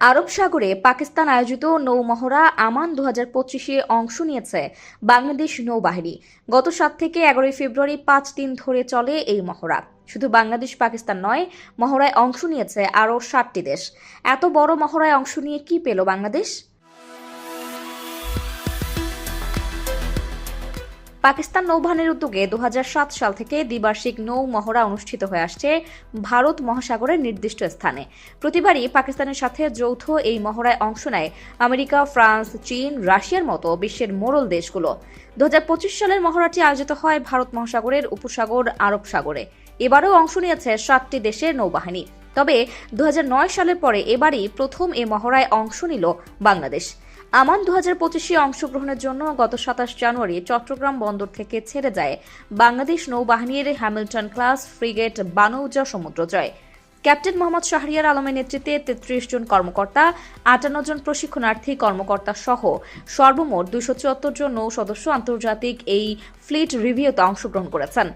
আরব সাগরে পাকিস্তান আয়োজিত নৌ মহড়া আমান দু হাজার পঁচিশে অংশ নিয়েছে বাংলাদেশ নৌবাহিনী। গত সাত থেকে এগারোই ফেব্রুয়ারি পাঁচ দিন ধরে চলে এই মহড়া। শুধু বাংলাদেশ পাকিস্তান নয়, মহড়ায় অংশ নিয়েছে আরও সাতটি দেশ। এত বড় মহড়ায় অংশ নিয়ে কি পেল বাংলাদেশ? পাকিস্তান নৌবাহিনীর উদ্যোগে দু হাজার সাত সাল থেকে দ্বিবার্ষিক নৌ মহড়া অনুষ্ঠিত হয়ে আসছে ভারত মহাসাগরের নির্দিষ্ট স্থানে। প্রতিবারই পাকিস্তানের সাথে যৌথ এই মহড়ায় অংশ নেয় আমেরিকা, ফ্রান্স, চীন, রাশিয়ার মতো বিশ্বের মোড়ল দেশগুলো। দু হাজার পঁচিশ সালের মহড়াটি আয়োজিত হয় ভারত মহাসাগরের উপসাগর আরব সাগরে। এবারও অংশ নিয়েছে সাতটি দেশের নৌবাহিনী। তবে দু হাজার নয় সালের পরে এবারই প্রথম এ মহড়ায় অংশ নিল বাংলাদেশ। আমান দু হাজার পঁচিশে অংশগ্রহণের জন্য গত সাতাশ জানুয়ারি চট্টগ্রাম বন্দর থেকে ছেড়ে যায় বাংলাদেশ নৌবাহিনীর হ্যামিল্টন ক্লাস ফ্রিগেট বানৌজা সমুদ্রজয় ক্যাপ্টেন মোহাম্মদ শাহরিয়ার আলমের নেতৃত্বে তেত্রিশ জন কর্মকর্তা, আটান্ন জন প্রশিক্ষণার্থী, কর্মকর্তা সহ সর্বমোট দুইশো চুয়াত্তর জন নৌ সদস্য আন্তর্জাতিক এই ফ্লিট রিভিউতে অংশগ্রহণ করেছেন।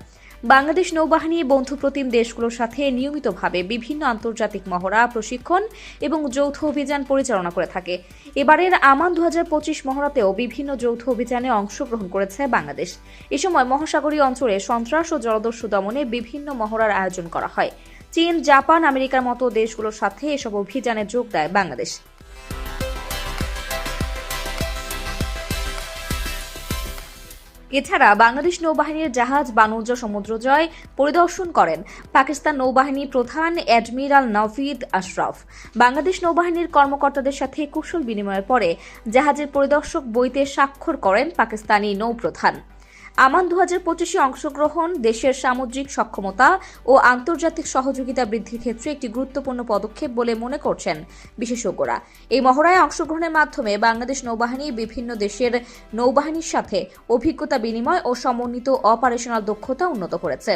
বাংলাদেশ নৌবাহিনী বন্ধুপ্রতিম দেশগুলোর সাথে নিয়মিতভাবে বিভিন্ন আন্তর্জাতিক মহড়া, প্রশিক্ষণ এবং যৌথ অভিযান পরিচালনা করে থাকে। এবারের আমান দু হাজার পঁচিশ মহড়াতেও বিভিন্ন যৌথ অভিযানে অংশগ্রহণ করেছে বাংলাদেশ। এ সময় মহাসাগরীয় অঞ্চলে সন্ত্রাস ও জলদস্যু দমনে বিভিন্ন মহড়ার আয়োজন করা হয়। চীন, জাপান, আমেরিকার মতো দেশগুলোর সাথে এসব অভিযানে যোগ দেয় বাংলাদেশ। এছাড়া বাংলাদেশ নৌবাহিনীর জাহাজ বাণিজ্য সমুদ্রজয় পরিদর্শন করেন পাকিস্তান নৌবাহিনী প্রধান অ্যাডমিরাল নভিদ আশরাফ। বাংলাদেশ নৌবাহিনীর কর্মকর্তাদের সাথে কুশল বিনিময়ের পরে জাহাজের পরিদর্শক বইতে স্বাক্ষর করেন পাকিস্তানি নৌপ্রধান। আমান দু হাজার পঁচিশে অংশগ্রহণ, দেশের সামুদ্রিক সক্ষমতা ও আন্তর্জাতিক সহযোগিতা বৃদ্ধির ক্ষেত্রে একটি গুরুত্বপূর্ণ পদক্ষেপ বলে মনে করছেন বিশেষজ্ঞরা। এই মহড়ায় অংশগ্রহণের মাধ্যমে বাংলাদেশ নৌবাহিনী বিভিন্ন দেশের নৌবাহিনীর সাথে অভিজ্ঞতা বিনিময় ও সমন্বিত অপারেশনাল দক্ষতা উন্নত করেছে,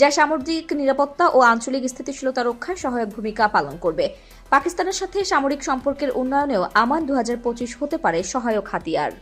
যা সামুদ্রিক নিরাপত্তা ও আঞ্চলিক স্থিতিশীলতা রক্ষায় সহায়ক ভূমিকা পালন করবে। পাকিস্তানের সাথে সামরিক সম্পর্কের উন্নয়নেও আমান দু হাজার পঁচিশ হতে পারে সহায়ক হাতিয়ার।